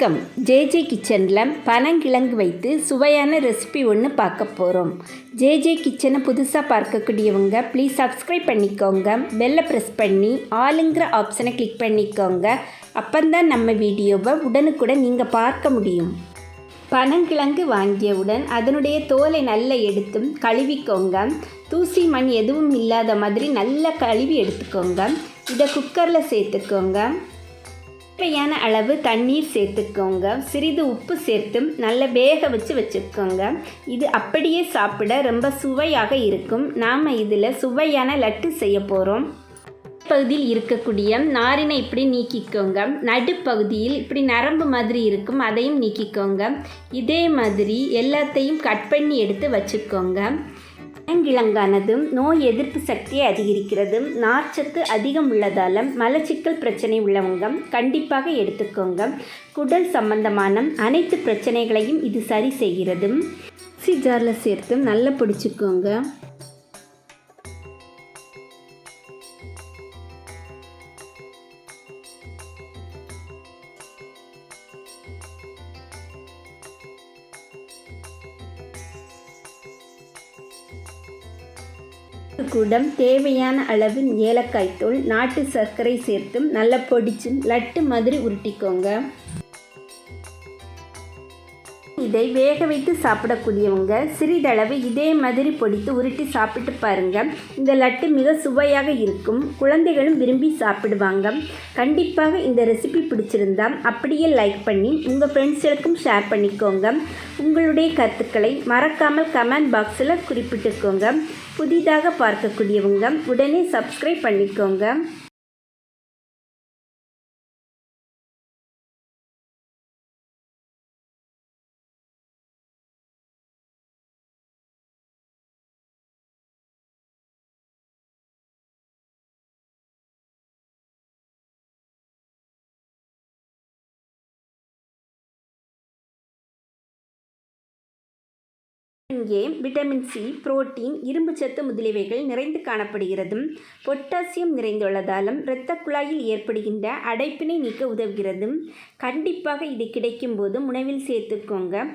வணக்கம். ஜேஜே கிச்சனில் பனங்கிழங்கு வைத்து சுவையான ரெசிபி ஒன்று பார்க்க போகிறோம் ஜேஜே கிச்சனை புதுசாக பார்க்கக்கூடியவங்க ப்ளீஸ் சப்ஸ்கிரைப் பண்ணிக்கோங்க. பெல்லை ப்ரெஸ் பண்ணி ஆளுங்கிற ஆப்ஷனை கிளிக் பண்ணிக்கோங்க. அப்போந்தான் நம்ம வீடியோவை உடனுக்குடன் நீங்கள் பார்க்க முடியும். பனங்கிழங்கு வாங்கியவுடன் அதனுடைய தோலை நல்லா எடுத்தும் கழுவிக்கோங்க. தூசி மண் எதுவும் இல்லாத மாதிரி நல்லா கழுவி எடுத்துக்கோங்க. இதை குக்கரில் சேர்த்துக்கோங்க. தேவையான அளவு தண்ணீர் சேர்த்துக்கோங்க. சிறிது உப்பு சேர்த்து நல்லா வேக வச்சு வச்சுக்கோங்க. இது அப்படியே சாப்பிட ரொம்ப சுவையாக இருக்கும். நாம் இதில் சுவையான லட்டு செய்ய போகிறோம் பகுதியில் இருக்கக்கூடிய நாரினை இப்படி நீக்கிக்கோங்க. நடுப்பகுதியில் இப்படி நரம்பு மாதிரி இருக்கும் அதையும் நீக்கிக்கோங்க. இதே மாதிரி எல்லாத்தையும் கட் பண்ணி எடுத்து வச்சுக்கோங்க. பனங்கிழங்கானது நோய் எதிர்ப்பு சக்தியை அதிகரிக்கிறது நார்ச்சத்து அதிகம் உள்ளதால் மலச்சிக்கல் பிரச்சனை உள்ளவங்க கண்டிப்பாக எடுத்துக்கோங்க. குடல் சம்பந்தமான அனைத்து பிரச்சனைகளையும் இது சரி செய்கிறது மிக்ஸி ஜாரில் சேர்த்து நல்லா பிடிச்சிக்கோங்க. கூடம் தேவையான அளவு ஏலக்காய் தூள் நாட்டு சர்க்கரை சேர்த்தும் நல்லா பொடிச்சு லட்டு மாதிரி உருட்டிக்கோங்க. இதை வேக வைத்து சாப்பிடக்கூடியவங்க சிறிதளவு இதே மாதிரி பொடித்து உருட்டி சாப்பிட்டு பாருங்கள் இந்த லட்டு மிக சுவையாக இருக்கும். குழந்தைகளும் விரும்பி சாப்பிடுவாங்க. கண்டிப்பாக இந்த ரெசிபி பிடிச்சிருந்தால் அப்படியே லைக் பண்ணி உங்கள் ஃப்ரெண்ட்ஸுகளுக்கும் ஷேர் பண்ணிக்கோங்க. உங்களுடைய கருத்துக்களை மறக்காமல் கமெண்ட் பாக்ஸில் குறிப்பிட்டுக்கோங்க. புதிதாக பார்க்கக்கூடியவங்க உடனே சப்ஸ்கிரைப் பண்ணிக்கோங்க. இங்கே விட்டமின் சி புரோட்டீன் இரும்புச்சத்து முதலியவைகள் நிறைந்து காணப்படுகிறது. பொட்டாசியம் நிறைந்துள்ளதாலும் இரத்த குழாயில் ஏற்படுகின்ற அடைப்பினை நீக்க உதவுகிறது. கண்டிப்பாக இது கிடைக்கும் போது உணவில் சேர்த்துக்கோங்க.